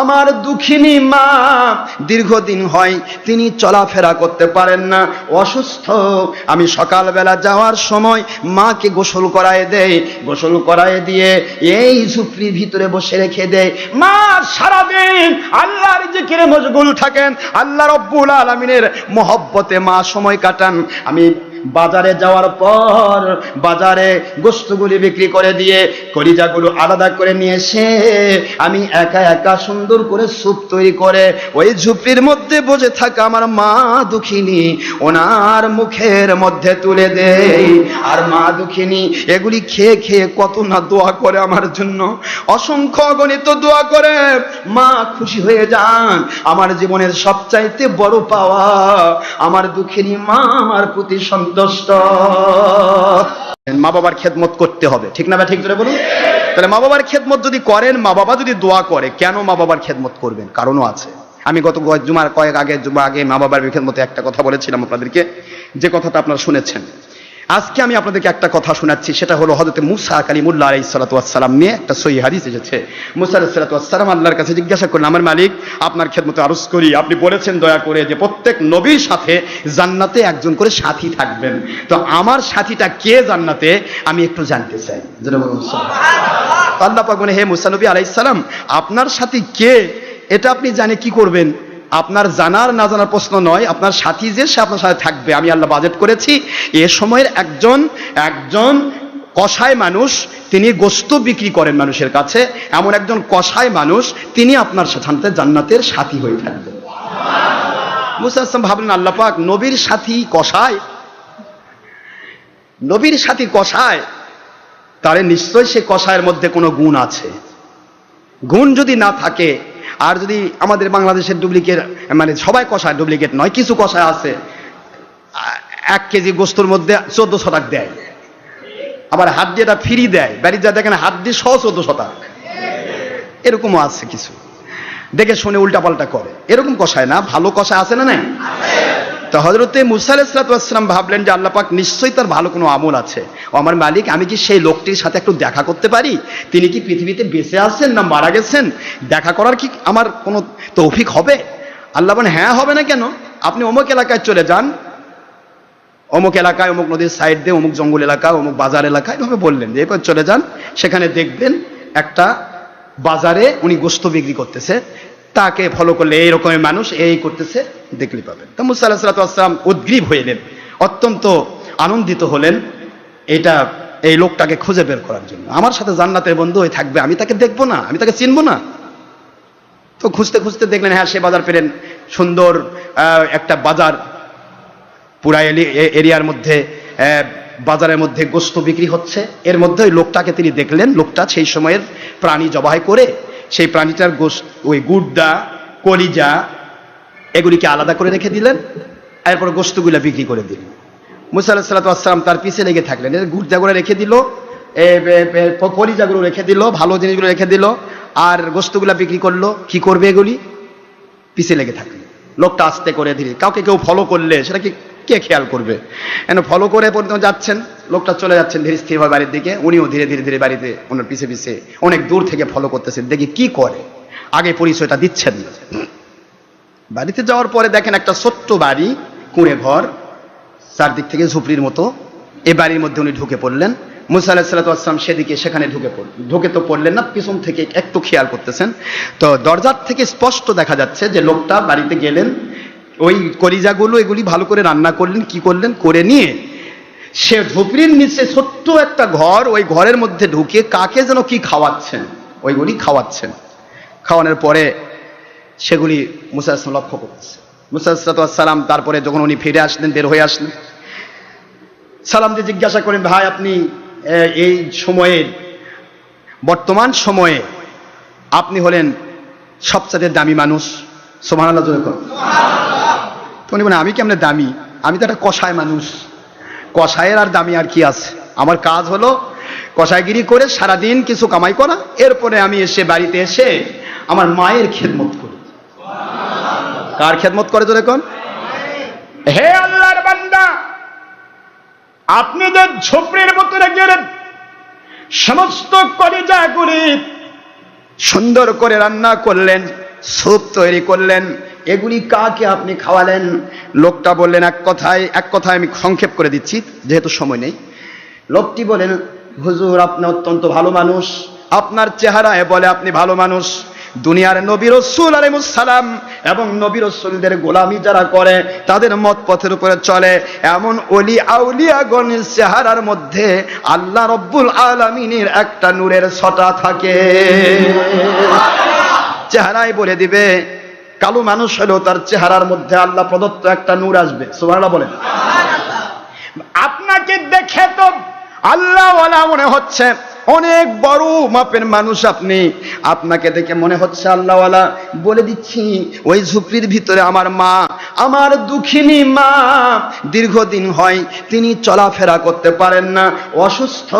আমার দুঃখিনী মা, দীর্ঘদিন হয় তিনি চলাফেরা করতে পারেন না, অসুস্থ। আমি সকালবেলা যাওয়ার সময় মাকে গোসল করায় দেয় গোসল করায় দিয়ে এই ঝুপড়ির ভিতরে বসে রেখে দেয় মা, সারাদিন আল্লাহর যে জিকিরে মশগুল থাকেন, আল্লাহ রব্বুল আলমিনের মহব্বতে মা সময় কাটান। আমি বাজারে যাওয়ার পর বাজারে গোস্তগুলি বিক্রি করে দিয়ে কলিজাগুলো আলাদা করে নিয়ে এসে আমি একা একা সুন্দর করে স্যুপ তৈরি করে ওই ঝুপড়ির মধ্যে বসে থাকা আমার মা দুঃখিনী ওনার মুখের মধ্যে তুলে দেই। আর মা দুঃখিনী এগুলি খেয়ে খেয়ে কত না দোয়া করে আমার জন্য। অসংখ্য গণিত দোয়া করে। মা খুশি হয়ে যান। আমার জীবনের সবচাইতে বড় পাওয়া আমার দুঃখিনী মা আমার প্রতি সন্তুষ্ট মা বাবার খেদমত করতে হবে। ঠিক না ঠিক ধরে বলুন? তাহলে মা বাবার খেদমত যদি করেন, মা বাবা যদি দোয়া করে, কেন মা বাবার খেদমত করবেন? কারণও আছে। আমি গত জুমার, কয়েক আগে জুমা আগে মা বাবার খেদমতে একটা কথা বলেছিলাম আপনাদেরকে। যে কথাটা আপনারা শুনেছেন। আজকে আমি আপনাদেরকে একটা কথা শোনাচ্ছি সেটা হলো হজরত মুসা কালিমুল্লাহ আলাই সালাতাম নিয়ে একটা সই হাদিস এসেছে। মুসা আলাই সালাতাম আল্লাহর কাছে জিজ্ঞাসা করলেন আমার মালিক আপনার খেদমতে আরজ করি। আপনি বলেছেন দয়া করে যে প্রত্যেক নবীর সাথে জান্নাতে একজন করে সাথী থাকবেন। তো আমার সাথীটা কে জান্নাতে? আমি একটু জানতে চাই। আল্লাহ পাক বলে, হে মুসানবী আলাইসালাম আপনার সাথী কে? এটা আপনি জানে কি করবেন? আপনার জানার, না জানার প্রশ্ন নয়, আপনার সাথী যে, সে আপনার সাথে থাকবে। আমি আল্লাহ বাজেট করেছি। এ সময়ের একজন একজন কষায় মানুষ, তিনি গোস্ত বিক্রি করেন মানুষের কাছে। এমন একজন কষায় মানুষ, তিনি আপনার সাথে জান্নাতের সাথী হয়ে থাকবেন মুসা আসলাম ভাবলেন, আল্লাহ পাক, নবীর সাথী কষায় নবীর সাথী কষায় তাহলে নিশ্চয়ই সে কষায়ের মধ্যে কোনো গুণ আছে। গুণ যদি না থাকে আর যদি আমাদের বাংলাদেশের ডুপ্লিকেট মানে সবাই কষায়, ডুপ্লিকেট নয়, কিছু কষায় আছে এক কেজি গোস্তুর মধ্যে চোদ্দ শতাক দেয়। আবার হাত দিয়ে এটা ফ্রি দেয় বাড়ি যা দেখেন হাত দিয়ে সহ চোদ্দ শতাক। এরকমও আছে কিছু। দেখে শুনে উল্টাপাল্টা করে। এরকম কষায় না? ভালো কষায় আছে না নাই? তো হজরতে মুসা আলাইসালাম ভাবলেন যে আল্লাহ পাক নিশ্চয়ই তার ভালো কোনো আমল আছে। ও আমার মালিক, আমি কি সেই লোকটির সাথে একটু দেখা করতে পারি? তিনি কি পৃথিবীতে বেঁচে আছেন না মারা গেছেন? দেখা করার কি আমার কোনো তৌফিক হবে? আল্লাহ বলেন হ্যাঁ হবে না কেন? আপনি অমুক এলাকায় চলে যান। অমুক এলাকায়, অমুক নদীর সাইড দিয়ে, অমুক জঙ্গল এলাকা অমুক বাজার এলাকায় এভাবে বললেন। যে এরপর চলে যান। সেখানে দেখবেন একটা বাজারে উনি গোস্ত বিক্রি করতেছে। তাকে ফলো করলে এই রকমের মানুষ, এই করতেছে। দেখলে পাবেন। তো মুসা আল্লাহ সাল্লাম উদ্গ্রীব হইলেন অত্যন্ত আনন্দিত হলেন এটা, এই লোকটাকে খুঁজে বের করার জন্য। আমার সাথে জান্নাতের বন্ধু হয়ে থাকবে, আমি তাকে দেখব না, আমি তাকে চিনবো না। তো খুঁজতে খুঁজতে দেখলেন হ্যাঁ সে বাজার পেলেন সুন্দর একটা বাজার। পুরা এরিয়ার মধ্যে বাজারের মধ্যে গোস্ত বিক্রি হচ্ছে। এর মধ্যে ওই লোকটাকে তিনি দেখলেন, লোকটা সেই সময়ের প্রাণী জবাই করে, সেই প্রাণীটার গোস্ত, ওই গুড্ডা কলিজা এগুলিকে আলাদা করে রেখে দিলেন, এরপর গোস্তগুলা বিক্রি করে দিলেন। মুসা আল্লাহ সাল্লাম তার পিছে লেগে থাকলেন এর গুড্ডাগুলো রেখে দিল কলিজাগুলো রেখে দিল, ভালো জিনিসগুলো রেখে দিল, আর গোস্তগুলা বিক্রি করল, কি করবে এগুলি? পিছে লেগে থাকল। লোকটা আস্তে করে ধীরে, কাউকে কেউ ফলো করলে সেটা কি, কে খেয়াল করবে? এন ফলো করে পর্যন্ত যাচ্ছেন? লোকটা চলে যাচ্ছেন ধীরে স্থিরভাবে বাড়ির দিকে, উনিও ধীরে ধীরে ধীরে বাড়িতে, ওনার পিছে পিছে অনেক দূর থেকে ফলো করতেছেন দেখি কি করে? আগে পরিচয়টা দিচ্ছেন না। বাড়িতে যাওয়ার পরে দেখেন একটা ছোট্ট বাড়ি, কুঁড়ে ঘর, চারদিক থেকে ঝুপড়ির মতো। এ বাড়ির মধ্যে উনি ঢুকে পড়লেন। মুসা আলাহ সাল্লাম সেদিকে সেখানে ঢুকে পড়ল ঢুকে তো পড়লেন না, পিছন থেকে একটু খেয়াল করতেছেন। তো দরজার থেকে স্পষ্ট দেখা যাচ্ছে যে লোকটা বাড়িতে গেলেন। ওই কলিজাগুলো এগুলি ভালো করে রান্না করলেন, কি করলেন? করে নিয়ে সে ঝুপড়ির নিচে ছোট্ট একটা ঘর, ওই ঘরের মধ্যে ঢুকে কাকে যেন কি খাওয়াচ্ছেন, ওইগুলি খাওয়াচ্ছেন। খাওয়ানোর পরে সেগুলি মুসা আসলাম লক্ষ্য করতেছে। মুসা সালাম তারপরে যখন উনি ফিরে আসলেন, বের হয়ে আসলেন, সালাম দিয়ে জিজ্ঞাসা করেন, ভাই, আপনি এই সময়ে, বর্তমান সময়ে আপনি হলেন সবচেয়ে দামি মানুষ? সোমান আল্লাহ বলেন, আমি কেমনে দামি? আমি তো একটা কষায় মানুষ। কষায়ের আর দামি আর কি আছে? আমার কাজ হলো কষাইগিরি করে সারাদিন কিছু কামাই করা। এরপরে আমি এসে বাড়িতে এসে আমার মায়ের খেদমত করি খেদমত করে তো দেখুন হে আল্লাহর বান্দা, আপনি যে ঝোপড়ির ভিতরে গেলেন, সমস্ত কলিজা করে সুন্দর করে রান্না করলেন, স্যুপ তৈরি করলেন, এগুলি কাকে আপনি খাওয়ালেন? লোকটা বললেন, এক কথায় এক কথায় আমি সংক্ষেপ করে দিচ্ছি, যেহেতু সময় নেই। লোকটি বলেন হুজুর, আপনি অত্যন্ত ভালো মানুষ। আপনার চেহারায় বলে আপনি ভালো মানুষ। দুনিয়ার নবী রসুল আলাইমুসালাম এবং নবী রসুলদের গোলামি যারা করে, তাদের মত পথের উপরে চলে। এমন অলি আউলিয়াগণের চেহারার মধ্যে আল্লাহ রব্বুল আলমিনের একটা নূরের ছটা থাকে। চেহারায় বলে দিবে, কালো মানুষ হলেও তার চেহারার মধ্যে আল্লাহ প্রদত্ত একটা নূর আসবে। সুবহানাল্লাহ বলেন। আপনাকে দেখে তো আল্লাহ মনে হচ্ছে অনেক বড় মাপের মানুষ আপনি। আপনাকে দেখে মনে হচ্ছে আল্লাহওয়ালা বলে দিচ্ছি, ওই ঝুপড়ির ভিতরে আমার মা, আমার দুঃখিনী মা, দীর্ঘদিন হয় তিনি চলাফেরা করতে পারেন না, অসুস্থ।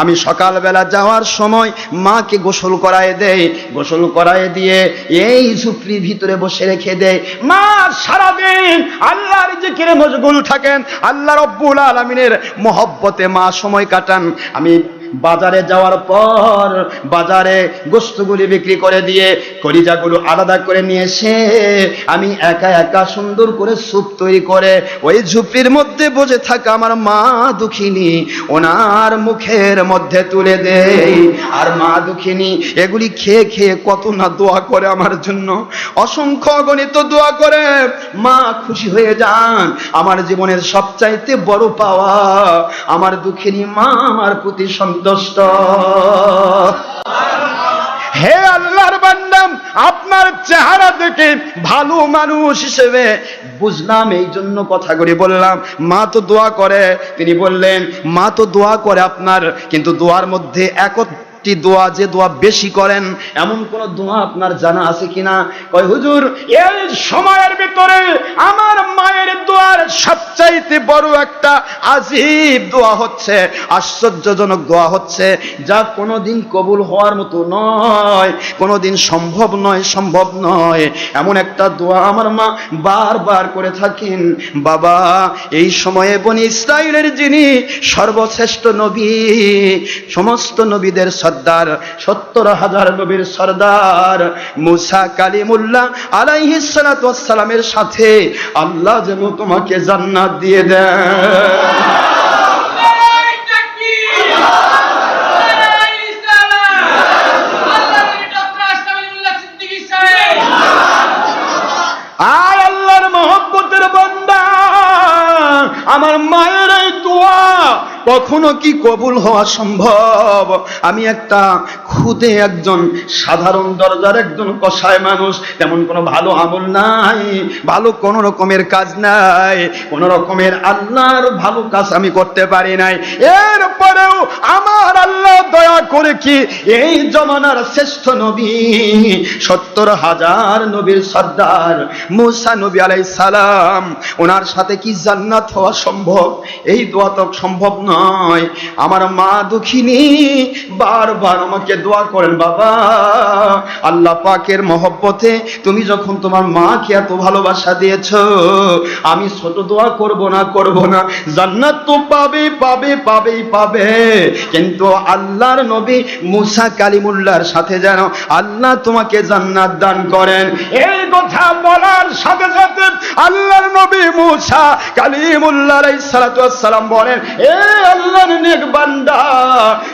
আমি সকালবেলা যাওয়ার সময় মাকে গোসল করায় দেয় গোসল করায় দিয়ে এই ঝুপড়ির ভিতরে বসে রেখে দেয় মা, সারাদিন আল্লাহর জিকিরে মশগুল থাকেন, আল্লাহ রব্বুল আলমিনের মহব্বতে মা সময় কাটান। আমি বাজারে যাওয়ার পর বাজারে গোস্তগুলি বিক্রি করে দিয়ে কলিজাগুলো আলাদা করে নিয়ে এসে আমি একা একা সুন্দর করে স্যুপ তৈরি করে ওই ঝুপড়ির মধ্যে বসে থাকা আমার মা দুঃখিনী ওনার মুখের মধ্যে তুলে দেই। আর মা দুঃখিনী এগুলি খেয়ে খেয়ে কত না দোয়া করে আমার জন্য। অসংখ্য গণিত দোয়া করে। মা খুশি হয়ে যান। আমার জীবনের সবচাইতে বড় পাওয়া আমার দুঃখিনী মা আমার প্রতি সন্তুষ্ট। হে আল্লাহর বান্দাম, আপনার চেহারা দেখে ভালো মানুষ হিসেবে বুঝলাম, এই জন্য কথা কথাগুলি বললাম, মা তো দোয়া করে। তিনি বললেন, মা তো দোয়া করে আপনার, কিন্তু দোয়ার মধ্যে একত্র একটি দোয়া যে দোয়া বেশি করেন, এমন কোন দোয়া আপনার জানা আছে কিনা? কয়, হুজুর, এই সময়ের ভিতরে আমার মায়ের দোয়ার সবচাইতে বড় একটা আজীব দোয়া হচ্ছে, আশ্চর্যজনক দোয়া হচ্ছে, যা কোনোদিন কবুল হওয়ার মতো নয়, কোনোদিন সম্ভব নয় সম্ভব নয়। এমন একটা দোয়া আমার মা বারবার করে থাকেন, বাবা, এই সময়ে বনি ইসরায়েলের যিনি সর্বশ্রেষ্ঠ নবী, সমস্ত নবীদের সর্দার, সত্তর হাজার নবীর সর্দার মুসা কালিমুল্লাহ আলাইহি সালামের সাথে, আল্লাহ যেন তোমাকে জান্নাত দিয়ে দেয় কখনো কি কবুল হওয়া সম্ভব? আমি একটা খুদে একজন সাধারণ দরজার একজন কষায় মানুষ। তেমন কোনো ভালো আমল নাই, ভালো কোন রকমের কাজ নাই, কোন রকমের আল্লাহর ভালো কাজ আমি করতে পারি নাই। এরপরেও আমার আল্লাহ দয়া করে কি এই জমানার শ্রেষ্ঠ নবী, সত্তর হাজার নবীর সর্দার মুসা নবী আলাই সালাম, ওনার সাথে কি জান্নাত হওয়া সম্ভব? এই দোয়া তো সম্ভব নয়। আমার মা দুঃখিনী, বারবার আমাকে দোয়া করেন, বাবা। আল্লাহ পাকের মহব্বতে তুমি যখন তোমার মাকে এত ভালোবাসা দিয়েছ, আমি ছোট দোয়া করব না করব না। জান্নাত তো পাবে পাবে পাবেই পাবে। কিন্তু আল্লাহর নবী মুসা কালিমুল্লাহর সাথে যেন আল্লাহ তোমাকে জান্নাত দান করেন। এই কথা বলার সাথে সাথে আল্লাহর নবী মুসা কালিমুল্লাহ সালাম বলেন, এ আল্লাহর নেক বান্দা।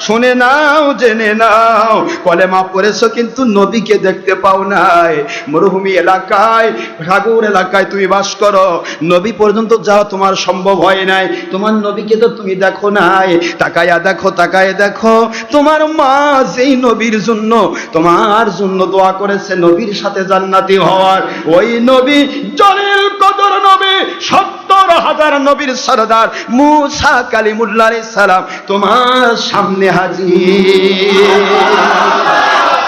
শুনে নাও, জেনে নাও। কলেমা পড়েছো কিন্তু নবীকে দেখতে পাও নাই। মরুভূমি এলাকায় সাগর এলাকায় তুমি বাস করো। নবী পর্যন্ত যাওয়া তোমার সম্ভব হয় নাই। তোমার নবীকে তো তুমি দেখো নাই। তাকায়া দেখো, তাকায় দেখো। তোমার মা যেই নবীর জন্য, তোমার জন্য দোয়া করেছে, নবীর সাথে জান্নাতি হওয়ার। ওই নবী জলিল কদর নবী সত্তর হাজার নবীর সরদার মুসা কালিমুল্লা সালাম তোমার সামনে হাজির।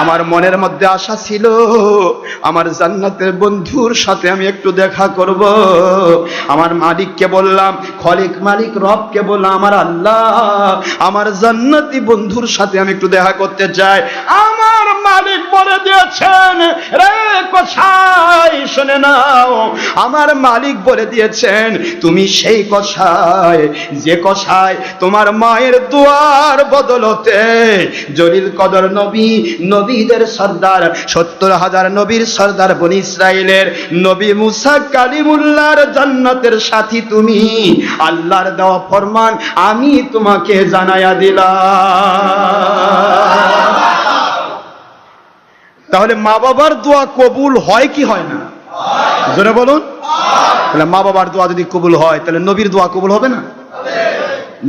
আমার মনের মধ্যে আশা ছিল, আমার জান্নাতের বন্ধুর সাথে আমি একটু দেখা করব। আমার মালিককে বললাম, খলিক মালিক, রবকে বললাম, আমার আল্লাহ, আমার জান্নাতি বন্ধুর সাথে আমি একটু দেখা করতে চাই। আমার মালিক বলে দিয়েছেন, রে কষাই শুনে নাও। আমার মালিক বলে দিয়েছেন, তুমি সেই কষায় যে কষায় তোমার মায়ের দুয়ার বদলতে জলিল কদর নবী নবীদের সর্দার, সত্তর হাজার নবীর সর্দার বনি ইসরায়েলের নবী মুসা কালিমুল্লাহর জান্নাতের সাথী তুমি। আল্লাহর দেওয়া ফরমান আমি তোমাকে জানায়া দিলাম। তাহলে মা বাবার দোয়া কবুল হয় কি হয় না? জোরে বলুন। তাহলে মা বাবার দোয়া যদি কবুল হয়, তাহলে নবীর দোয়া কবুল হবে না?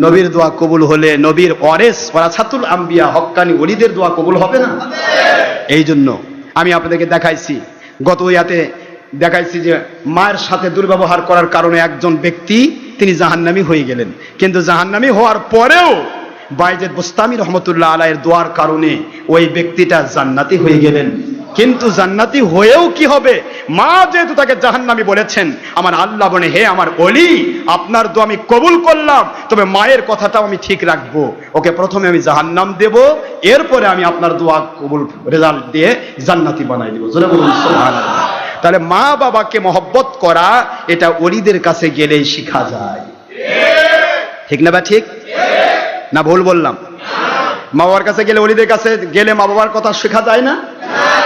নবীর দোয়া কবুল হলে নবীর অরেস ওরাছাতুল আম্বিয়া, হক্কানি ওলিদের দোয়া কবুল হবে না? এই জন্য আমি আপনাদেরকে দেখাইছি, গত ইয়াতে দেখাইছি যে মায়ের সাথে দুর্ব্যবহার করার কারণে একজন ব্যক্তি তিনি জাহান্নামি হয়ে গেলেন। কিন্তু জাহান্নামি হওয়ার পরেও বাইজেদ বুস্তামি রহমতুল্লাহ আলাইয়ের দোয়ার কারণে ওই ব্যক্তিটা জান্নাতি হয়ে গেলেন। কিন্তু জান্নাতি হয়েও কি হবে? মা যেহেতু তাকে জাহান্নামি বলেছেন আমার আল্লাহ বনে হে আমার অলি আপনার দোয়া আমি কবুল করলাম তবে মায়ের কথাটাও আমি ঠিক রাখব। ওকে প্রথমে আমি জাহান্নাম দেব এরপরে আমি আপনার দোয়া কবুল রেজাল্ট দিয়ে জান্নাতি বানাই দেবো। জোরে বলুন তাহলে মা বাবাকে মহব্বত করা এটা অলিদের কাছে গেলেই শিখা যায়। ঠিক না বা ঠিক। না ভুল বললাম। মা বাবার কাছে গেলে অলিদের কাছে গেলে মা বাবার কথা শেখা যায় না?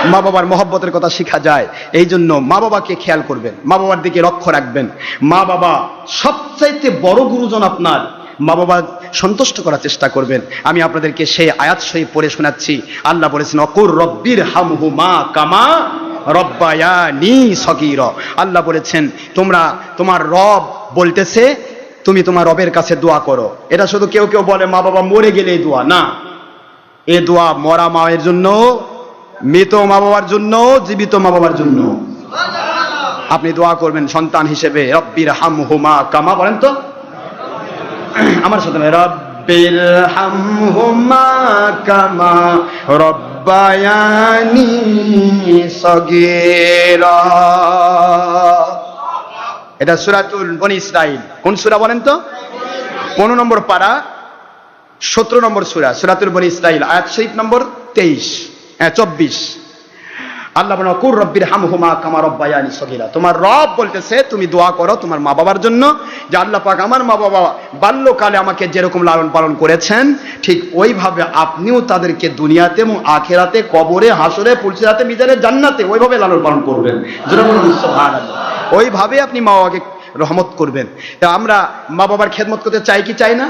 মা বাবার মহব্বতের কথা শেখা যায়। এই জন্য মা বাবাকে খেয়াল করবেন মা বাবার দিকে লক্ষ্য রাখবেন। মা বাবা সবচাইতে বড় গুরুজন আপনার। মা বাবা সন্তুষ্ট করার চেষ্টা করবেন। আমি আপনাদেরকে সেই আয়াত সহি পড়ে শোনাচ্ছি। আল্লাহ বলেছেন অকুর রব্বির হামহু মা কামা রব্বায়ানি সগীর। আল্লাহ বলেছেন তোমরা তোমার রব বলতেছে তুমি তোমার রবের কাছে দোয়া করো। এটা শুধু কেউ কেউ বলে মা বাবা মরে গেলেই দোয়া। না। এ দোয়া মরা মায়ের জন্য মৃত মা বাবার জন্য জীবিত মা বাবার জন্য। আপনি দোয়া করবেন সন্তান হিসেবে রব্বির হাম হুমা কামা বলেন তো। আমার বলেন, রব্বির হাম হুমা কামা রব্বায়ানি সগীরা। এটা সুরাতুল বনি ইসরাইল। কোন সুরা বলেন তো? পনেরো নম্বর পারা সতেরো নম্বর সুরা, সুরাতুল বনি ইসরাইল আয়াত শরীফ নম্বর তেইশ হ্যাঁ চব্বিশ। আল্লাহ কুর রব্বির হাম হুমা কামা রব্বায়ানি সগিরা। তোমার রব বলতেছে, তুমি দোয়া করো তোমার মা বাবার জন্য, যে আল্লাহ পাক আমার মা বাবা বাল্যকালে আমাকে যেরকম লালন পালন করেছেন, ঠিক ওইভাবে আপনিও তাদেরকে দুনিয়াতে এবং আখেরাতে কবরে, হাসরে পুলসিরাতে মিজানে, জান্নাতে ওইভাবে লালন পালন করবেন। ওইভাবে আপনি মা বাবাকে রহমত করবেন। তা আমরা মা বাবার খেদমত করতে চাই কি চাই না?